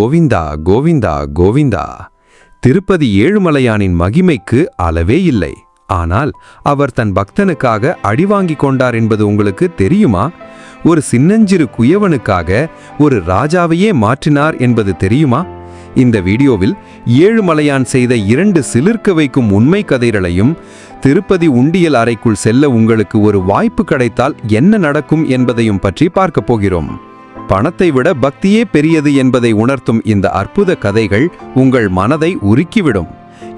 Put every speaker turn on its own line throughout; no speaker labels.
கோவிந்தா கோவிந்தா கோவிந்தா. திருப்பதி ஏழுமலையானின் மகிமைக்கு அளவே இல்லை. ஆனால் அவர் தன் பக்தனுக்காக அடி வாங்கிக் கொண்டார் என்பது உங்களுக்கு தெரியுமா? ஒரு சின்னஞ்சிறு குயவனுக்காக ஒரு ராஜாவையே மாற்றினார் என்பது தெரியுமா? இந்த வீடியோவில் ஏழுமலையான் செய்த இரண்டு சிலிர்க்க வைக்கும் உண்மை கதைகளையும் திருப்பதி உண்டியல் அறைக்குள் செல்ல உங்களுக்கு ஒரு வாய்ப்பு கிடைத்தால் என்ன நடக்கும் என்பதையும் பற்றி பார்க்கப் போகிறோம். பணத்தை விட பக்தியே பெரியது என்பதை உணர்த்தும் இந்த அற்புத கதைகள் உங்கள் மனதை உருக்கிவிடும்.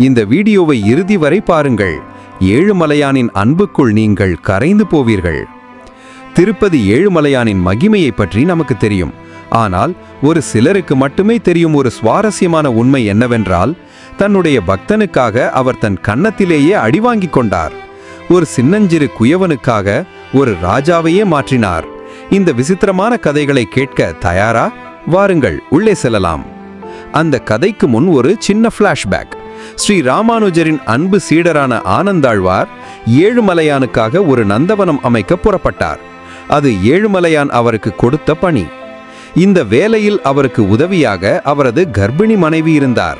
இந்த வீடியோவை இறுதி வரை பாருங்கள். ஏழுமலையானின் அன்புக்குள் நீங்கள் கரைந்து போவீர்கள். திருப்பதி ஏழுமலையானின் மகிமையை பற்றி நமக்கு தெரியும். ஆனால் ஒரு சிலருக்கு மட்டுமே தெரியும் ஒரு சுவாரஸ்யமான உண்மை என்னவென்றால் தன்னுடைய பக்தனுக்காக அவர் தன் கன்னத்திலேயே அடிவாங்கிக் கொண்டார். ஒரு சின்னஞ்சிறு குயவனுக்காக ஒரு ராஜாவையே மாற்றினார். இந்த விசித்திரமான கதைகளை கேட்க தயாரா? வாருங்கள் உள்ளே செல்லலாம். அந்த கதைக்கு முன் ஒரு சின்ன ஃப்ளாஷ்பேக் ஸ்ரீ ராமானுஜரின் அன்பு சீடரான ஆனந்தாழ்வார் ஏழுமலையானுக்காக ஒரு நந்தவனம் அமைக்க புறப்பட்டார். அது ஏழுமலையான் அவருக்கு கொடுத்த பணி. இந்த வேலையில் அவருக்கு உதவியாக அவரது கர்ப்பிணி மனைவி இருந்தார்.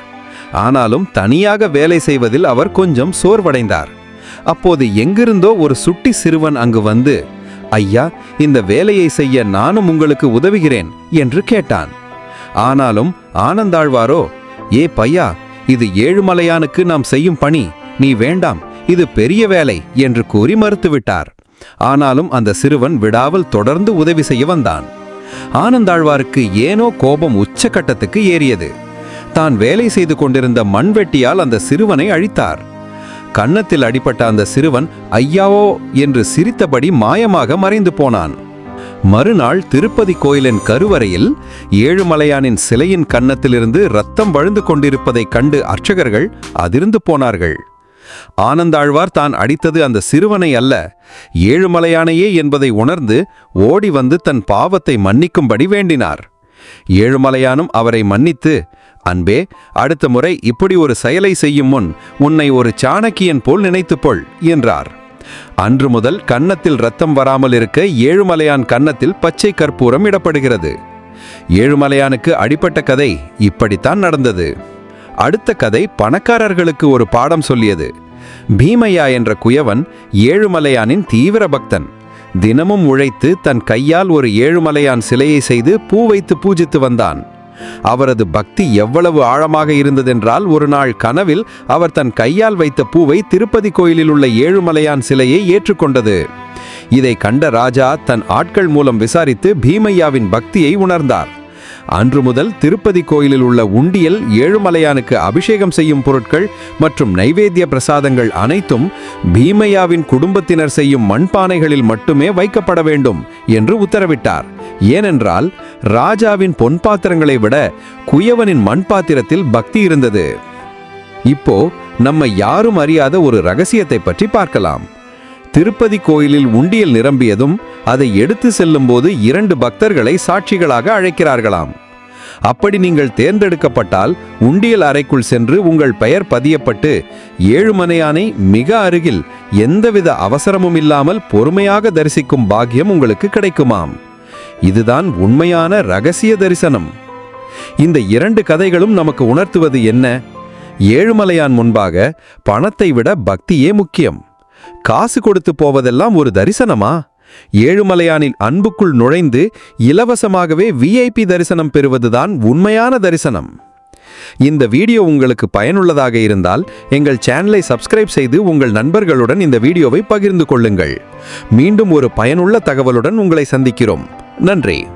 ஆனாலும் தனியாக வேலை செய்வதில் அவர் கொஞ்சம் சோர்வடைந்தார். அப்போது எங்கிருந்தோ ஒரு சுட்டி சிறுவன் அங்கு வந்து ஐயா இந்த வேலையை செய்ய நானும் உங்களுக்கு உதவுகிறேன் என்று கேட்டான். ஆனாலும் ஆனந்தாழ்வாரோ ஏ பையா இது ஏழுமலையானுக்கு நாம் செய்யும் பணி. நீ வேண்டாம் இது பெரிய வேலை என்று கூறி மறுத்துவிட்டார். ஆனாலும் அந்த சிறுவன் விடாமல் தொடர்ந்து உதவி செய்ய வந்தான். ஆனந்தாழ்வாருக்கு ஏனோ கோபம் உச்சக்கட்டத்துக்கு ஏறியது. தான் வேலை செய்து கொண்டிருந்த மண்வெட்டியால் அந்த சிறுவனை அழித்தார். கன்னத்தில் அடிபட்ட அந்த சிறுவன் ஐயாவோ என்று சிரித்தபடி மாயமாக மறைந்து போனான். மறுநாள் திருப்பதி கோயிலின் கருவறையில் ஏழுமலையானின் சிலையின் கன்னத்திலிருந்து ரத்தம் வழுந்து கொண்டிருப்பதைக் கண்டு அர்ச்சகர்கள் அதிர்ந்து போனார்கள். ஆனந்தாழ்வார் தான் அடித்தது அந்த சிறுவனை அல்ல ஏழுமலையானையே என்பதை உணர்ந்து ஓடி வந்து தன் பாவத்தை மன்னிக்கும்படி வேண்டினார். ஏழுமலையானும் அவரை மன்னித்து அன்பே அடுத்த முறை இப்படி ஒரு செயலை செய்யும் முன் உன்னை ஒரு சாணக்கியன் போல் நினைத்துப்பொள் என்றார். அன்று முதல் கன்னத்தில் ரத்தம் வராமல் இருக்க ஏழுமலையான் கன்னத்தில் பச்சை கற்பூரம் இடப்படுகிறது. ஏழுமலையானுக்கு அடிப்பட்ட கதை இப்படித்தான் நடந்தது. அடுத்த கதை பணக்காரர்களுக்கு ஒரு பாடம் சொல்லியது. பீமையா என்ற குயவன் ஏழுமலையானின் தீவிர பக்தன். தினமும் உழைத்து தன் கையால் ஒரு ஏழுமலையான் சிலையை செய்து பூ வைத்து பூஜித்து வந்தான். அவரது பக்தி எவ்வளவு ஆழமாக இருந்ததென்றால் ஒரு நாள் கனவில் அவர் தன் கையால் வைத்த பூவை திருப்பதி கோயிலில் உள்ள ஏழுமலையான் சிலையை ஏற்றுக்கொண்டது. இதை கண்ட ராஜா தன் ஆட்கள் மூலம் விசாரித்து பீமையாவின் பக்தியை உணர்ந்தார். அன்று முதல் திருப்பதி கோயிலில் உள்ள உண்டியல் ஏழுமலையானுக்கு அபிஷேகம் செய்யும் பொருட்கள் மற்றும் நைவேத்திய பிரசாதங்கள் அனைத்தும் பீமையாவின் குடும்பத்தினர் செய்யும் மண்பானைகளில் மட்டுமே வைக்கப்பட வேண்டும் என்று உத்தரவிட்டார். ஏனென்றால் ராஜாவின் பொன் பாத்திரங்களை விட குயவனின் மண் பாத்திரத்தில் பக்தி இருந்தது. இப்போ நம்ம யாரும் அறியாத ஒரு ரகசியத்தை பற்றி பார்க்கலாம். திருப்பதி கோயிலில் உண்டியல் நிரம்பியதும் அதை எடுத்து செல்லும்போது இரண்டு பக்தர்களை சாட்சிகளாக அழைக்கிறார்களாம். அப்படி நீங்கள் தேர்ந்தெடுக்கப்பட்டால் உண்டியல் அறைக்குள் சென்று உங்கள் பெயர் பதியப்பட்டு ஏழுமனையானை மிக அருகில் எந்தவித அவசரமும் இல்லாமல் பொறுமையாக தரிசிக்கும் பாக்கியம் உங்களுக்கு கிடைக்குமாம். இதுதான் உண்மையான ரகசிய தரிசனம். இந்த இரண்டு கதைகளும் நமக்கு உணர்த்துவது என்ன? ஏழுமலையான் முன்பாக பணத்தை விட பக்தியே முக்கியம். காசு கொடுத்து போவதெல்லாம் ஒரு தரிசனமா? ஏழுமலையானின் அன்புக்குள் நுழைந்து இலவசமாகவே விஐபி தரிசனம் பெறுவதுதான் உண்மையான தரிசனம். இந்த வீடியோ உங்களுக்கு பயனுள்ளதாக இருந்தால் எங்கள் சேனலை சப்ஸ்கிரைப் செய்து உங்கள் நண்பர்களுடன் இந்த வீடியோவை பகிர்ந்து கொள்ளுங்கள். மீண்டும் ஒரு பயனுள்ள தகவலுடன் உங்களை சந்திக்கிறோம். நன்றி.